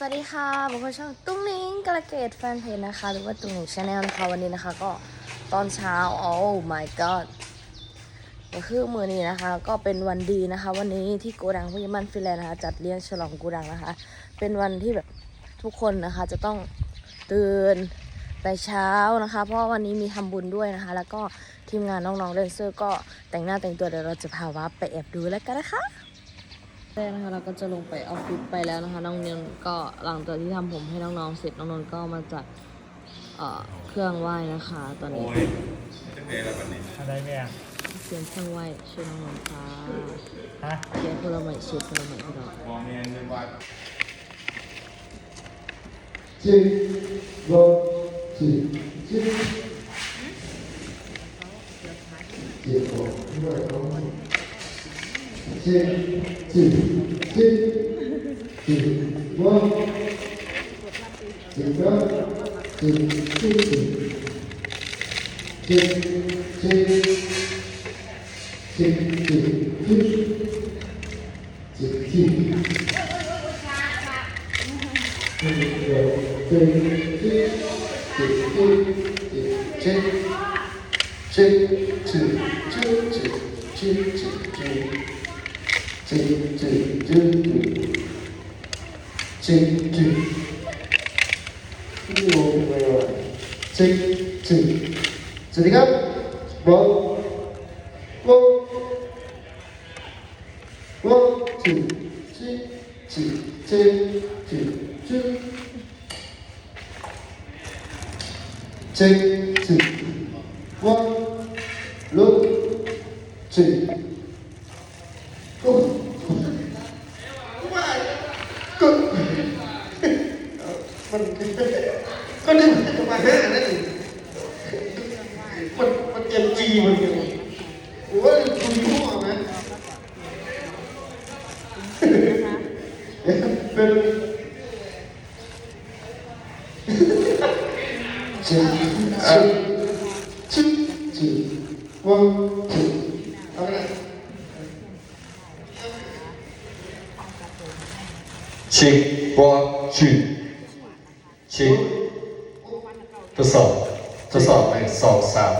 สวัสดีค่ะผมก็ช่องตุ้งนิ้งกระเกตแฟนเพจนะคะ หรือว่าตุ้งนิ้งชาแนลนะคะวันนี้นะคะ ก็ตอนเช้า โอ้ my god ก็คือมือนี้นะคะ ก็เป็นวันดีนะคะ วันนี้ที่โกดังพยามันฟิแลนด์นะคะ จัดเลี้ยงฉลองโกดังนะคะ เป็นวันที่แบบทุกคนนะคะ จะต้องตื่นแต่เช้านะคะ เพราะวันนี้มีทำบุญด้วยนะคะ แล้วก็ทีมงานน้องๆเลนเซอร์ก็แต่งหน้าแต่งตัวเดี๋ยวเราจะพาวับไปแอบดูแล้วกันนะคะ แรกนะคะเราก็จะลงไปออฟฟิศไปแล้วนะคะน้องเนียนก็หลังจากที่ทำผมให้น้องๆเสร็จน้องนนท์ก็มาจัดเอ่อเครื่องไหว้นะคะ ตอนนี้โอ้ยจะเพลอะไรแบบนี้อะไรแม่งเตรียมเครื่องไหว้ช่วยน้องนนท์ค่ะฮะเตรียมผลไม้เช็ดผลไม้พี่น้องมองเมียนเงิ 七七七七，八九九九九九，七七七七七七七七七七七七七七七七七七。七七。สวัสดีครับวอลวอลวอลจีจีจีจีจีจี check check one มันก็นึกว่าจะมาห้านั่นเองมันมันเอ็มจีมันกันโอ้ยคุณมีหัวไหมเป็น two, two, two, two, one, two. Okay. ชิวอชื่ชิ ทดสอบทดสอบหนึ่งสองสาม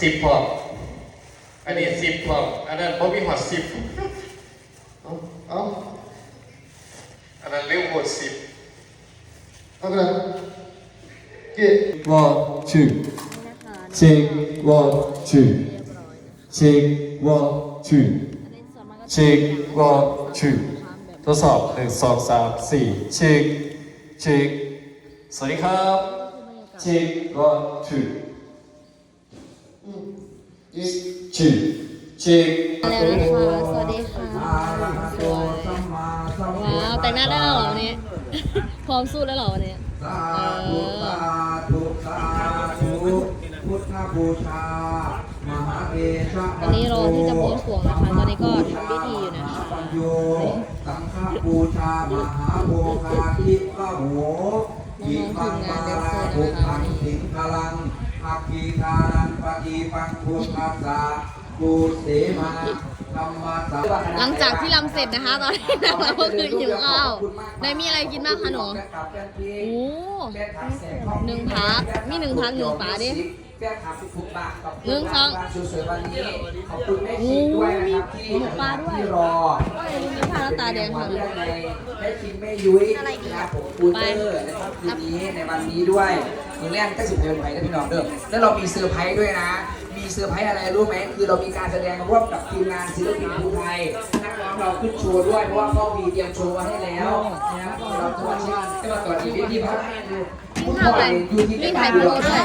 สิบพออันนี้สิบพออันนั้นพอมีหอดสิบ Oh, oh, อันนั้นเร็วหมดสิบ okay. Get. One, two. Check, one, two. Check, one, two. Check, one, two. ทดสอบหนึ่งสองสามสี่เช็คเช็ค สวัสดีครับเช็ค one two Yes. ชื่อเช็คแล้วนะคะสวัสดีค่ะสวยว้าวแต่งหน้าได้แล้วเหรอวันนี้พร้อมสู้แล้วเหรอวันนี้สาธุสาธุสาธุพุทธบูชามหาเอชะตอนนี้รอที่จะบวงสรวงนะคะ ตอนนี้ก็ทำพิธีอยู่นะคะปัญโยสังฆบูชามหาโภคาทิพะโห อิมังมาราภุพังสิงคลังอักขีทานังปฏิปังพุทธัสสะกูเสมา หลังจากที่ลำเสร็จนะคะ ตอนนี้เราก็คือหิวข้าวได้มีอะไรกินบ้างคะหนูโอ้หนึ่งพักมีหนึ่งพักหนึ่งปลาดิแก้ข่าวทุกๆบาทขอบคุณหนึ่งสองมากๆสวยๆวันนี้ขอบคุณแม่คิงด้วยนะครับที่โอ้มีปลาด้วยที่รอมีผ้าแล้วตาแดงมาค่ะเรื่องในแม่คิงแม่ยุ้ยนะครับผมปูเตอร์นะครับคืนนี้ในวันนี้ด้วยมือแรกก็สุดเดือนไปนะพี่น้องเด้อแล้วเรามีเซอร์ไพรส์ด้วยนะ มีเซอร์ไพรส์อะไรรู้ไหมคือเรามีการแสดงร่วมกับทีมงานศิลปินภูไทยนักร้องเราขึ้นโชว์ด้วยเพราะว่าก็มีเตรียมโชว์มาให้แล้วนะครับเราจะมาเช็คจะมาตรวจอีกทีเพราะให้ดูวิ่งถ่ายวิ่งถ่ายโปรด้วย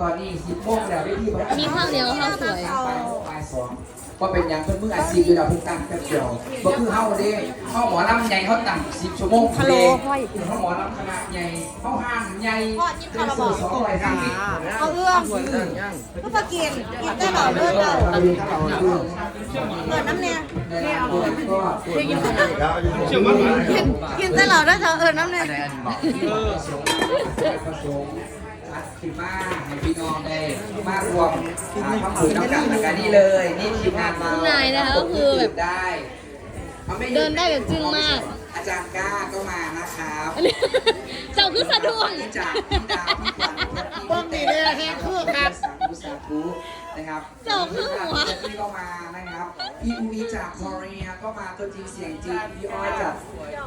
ตอนนี้สิบโมงแล้วได้ที่พระมีข้าวเหนียวข้าวสวย บ่ายสองก็เป็นอย่างเพิ่นมืออาชีพอยู่แล้วเพิ่งตั้งแป๊บเดียวบ่คือเฮาเด้เฮาหมอลำใหญ่เฮาตั้ง10ชั่วโมงฮัลโหลเฮาหมอลำคณะใหญ่เฮาห้างใหญ่เป็นสื่อสองร้อยห้าสิบเอาเรื่องก็มากินกินได้หรอเลือดเราเปิดน้ำเนี่ยในงานบวชก็กินกินได้หรอได้เธอเออน้ำเนี่ยประ สงค์อัดขึ้นมาให้พี่น้องได้มารวมอ่าพักผ่อนน้ำกันแล้วกันนี่เลย นี่ทีมงานมาข้างในนะคะก็คือแบบได้อาม่เดินได้แบบจึ้งมาก อาจารย์ก้าก็มานะครับเจ้าคือสะดุ้งพี่จากพี่ดาวพี่ขวัญพี่ป้องดีเลยแฮกคือครับ สาธุสาธุนะครับเจ้าคือหัว พี่พี่ก็มานะครับพี่อุ้ยจากคอเรียก็มาตัวจริงเสียงจริงพี่อ้อยจาก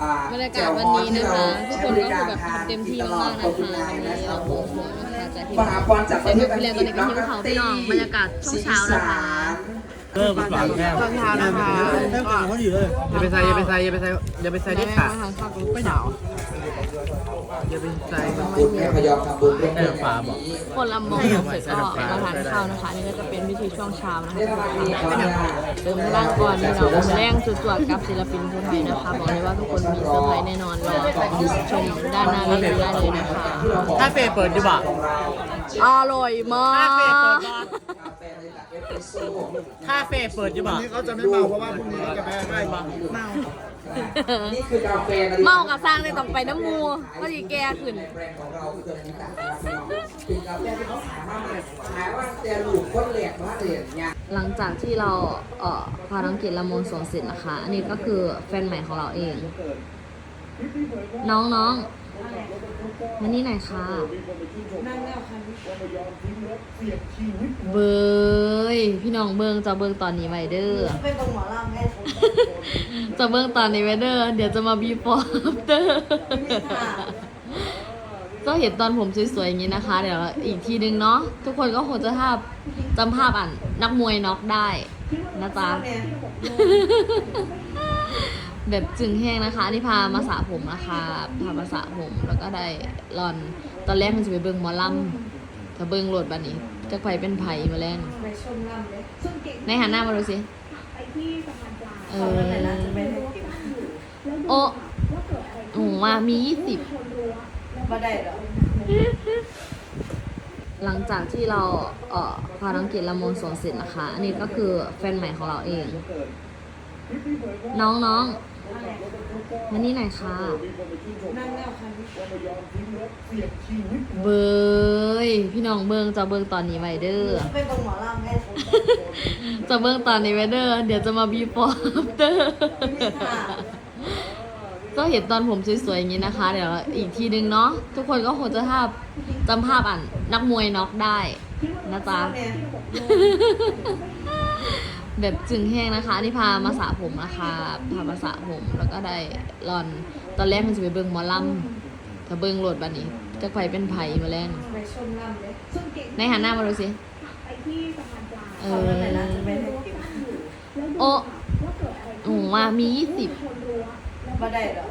อ่ บรรยากาศวันนี้นะคะ ทุกคนก็คือแบบทำเต็มที่มากๆนะคะวันนี้เราโค้งนะคะจากที่มหาพรจากประเทศอังเรียนกตอฤนษนี้ก็หิวเขาพี่น้องบรรยากาศช่วงเช้านะคะเออมันหวานแก้วตอนเช้านะคะเขาอยู่เลยอย่าไปใส่อย่าไปใส่อย่าไปใส่อย่าไปใส่เด็ดขาดทางข้าวกับไม่ลูกหสานาวว อย่าไปใส่บุญแม่พยอมทำบุญร่วมกันฟ้าบอกคนลำบองเสร็จก็มาทานข้าวนะคะนี่ก็จะเป็นพิธีช่วงเช้านะคะเรียกว่ามีความยากเติมพลังก่อนนี่เนาะแรงสุดๆกับศิลปินคนไทยนะคะบอกเลยว่าทุกคนมีเซอร์ไพรส์แน่นอนรอชมด้านหน้าเวทีได้เลยนะคะถ้าเฟเปิดดีกว่าอร่อยมาก ถ้าเฟเปิดดีกว่านี่เขาจะไม่เมาเพราะว่าพรุ่งนี้เขาจะไม่ให้เมานี่คือกาแฟนะเมากับสร้างเลยต้องไปน้ำมูก็ดีแก่ขึ้น แบรนด์ของเราคือตัวนี้ต่างเป็นกาแฟที่เขาขายมากเลยขายว่าแต่ลูกคนแหลกว่าเหรียญเนี่ย หลังจากที่เราเอ่อพาน้องกิจละมุนสวนเสร็จนะคะ อันนี้ก็คือแฟนใหม่ของเราเอง น้องน้อง มานี่หน่อยค่ะเบยพี่น้องเบิงจะเบิงตอนนี้ไวเดอร์เป็นตรงหมอลำแม่จะเบิงตอนนี้ไวเดอร์ เดี๋ยวจะมาบีฟอร์เดอร์ก็เห็นตอนผมสวยๆอย่างนี้นะคะ เดี๋ยวอีกทีนึงเนาะทุกคนก็คงจะภาพจำภาพอ่านนักมวยน็อกได้นะจ๊ะ แบบจึงแห้งนะคะอันนี่พามาสระผมนะคะพามาสระผมแล้วก็ได้รอนตอนแรกมันจะไปเบิ่งหมอลำถ้าเบิ่งโหลดบัดนี้จะไปเป็นไผ่มาแล้งในหันหน้ามาดูสิเออโอ้โอ้มามียี่สิบมาได้เหรอหลังจากที่เราเอ่อพาน้องกิจละมุนสวนเสร็จนะคะ อันนี้ก็คือแฟนใหม่ของเราเอง น้องน้อง มานี่หน่อยค่ะ นั่งแล้วค่ะเบยพี่น้องเบิงจะเบิงตอนนี้ไวเดอร์เป็นตรงหมอลำแม่จะเบิงตอนนี้ไวเดอร์ เดี๋ยวจะมาบีฟอร์เดอร์ก็เห็นตอนผมสวยๆอย่างนี้นะคะ เดี๋ยวอีกทีนึงเนาะทุกคนก็คงจะภาพจำภาพอ่านนักมวยน็อกได้นะจ๊ะ แบบจึงแห้งนะคะอันนี่พามาสระผมนะคะพามาสระผมแล้วก็ได้รอนตอนแรกมันจะไปเบิ่งหมอลำถ้าเบิ่งโหลดบัดนี้จะไปเป็นไผ่มาแล้งไปชมลำเลยในหันหน้ามาดูสิเออไม่ได้กินโอ้โอ้มามียี่สิบมาได้เหรอ